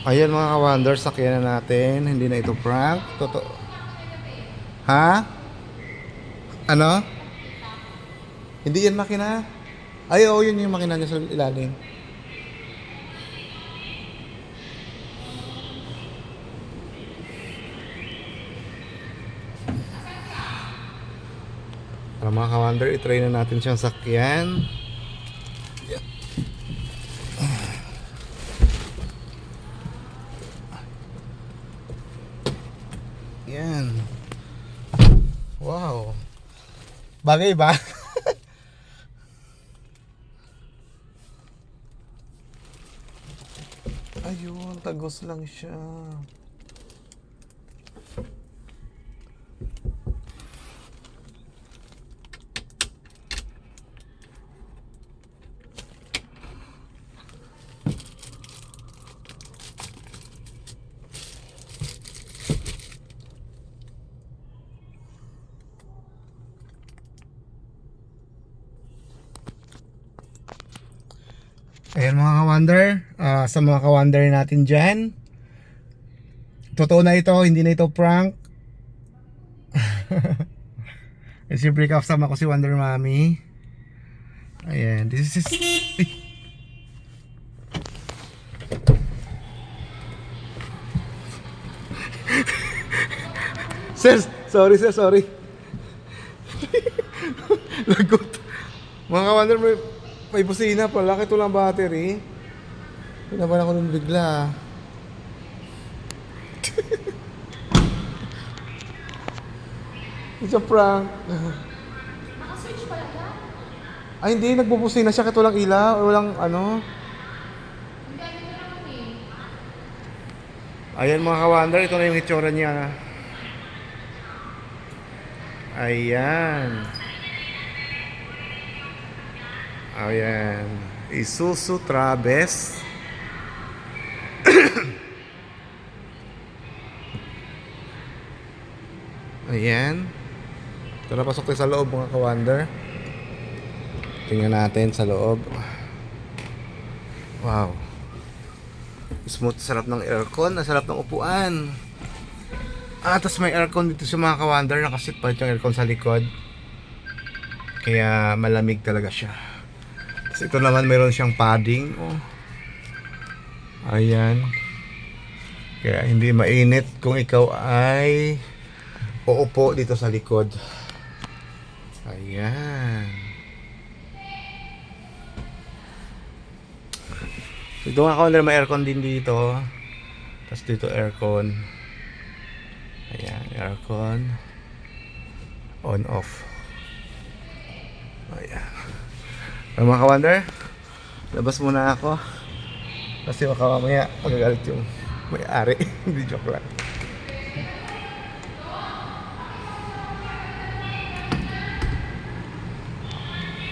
Ayan mga ka-wonder, sakyan na natin. Hindi na ito prank. Totoo. Ha? Ano? Hindi yan makina. Ay, oo, yun yung makina niya sa ilalim. Para mga ka-wonder, itry na natin siyang sakyan. Yan. Wow. Bagay ba? Ayun, tagos lang siya. Ayan mga ka-wonder, Ah, sa mga ka-wonder natin dyan. Totoo na ito, hindi na ito prank. Eh, Siyempre kasama ko si Wonder Mommy. Ayan, this is... Sir, sorry sir, sorry. Lagot. Mga ka-wonder, may, busina pala. Ito lang battery. Pinabalan ko nun bigla. It's a prank. Naka-switch pala ka? Ay hindi, nagbubusina siya. Ito lang ilaw. Walang ano. Ang dami ko naman eh. Ayan mga ka-wonder, ito na yung itsura niya. Ayan. Ayan. Isuzu Traves. Ayan. Ito na pasok tayo sa loob mga ka-wonder. Tingnan natin sa loob. Wow. Smooth, sarap ng aircon, ang sarap ng upuan. Ah, tapos may aircon dito sa mga ka-wonder, nakasit pa yung aircon sa likod. Kaya malamig talaga siya. Tapos ito naman mayroon siyang padding. Oh. Ayan. Kaya hindi mainit kung ikaw ay uupo dito sa likod. Ayan. Ito nga ka may aircon din dito. Tapos dito aircon. Ayan, aircon. On off. Ayan. Ay, mga ka-wonder, labas muna ako. Kasi baka mamaya magagalit yung may-ari. Hindi joke lang.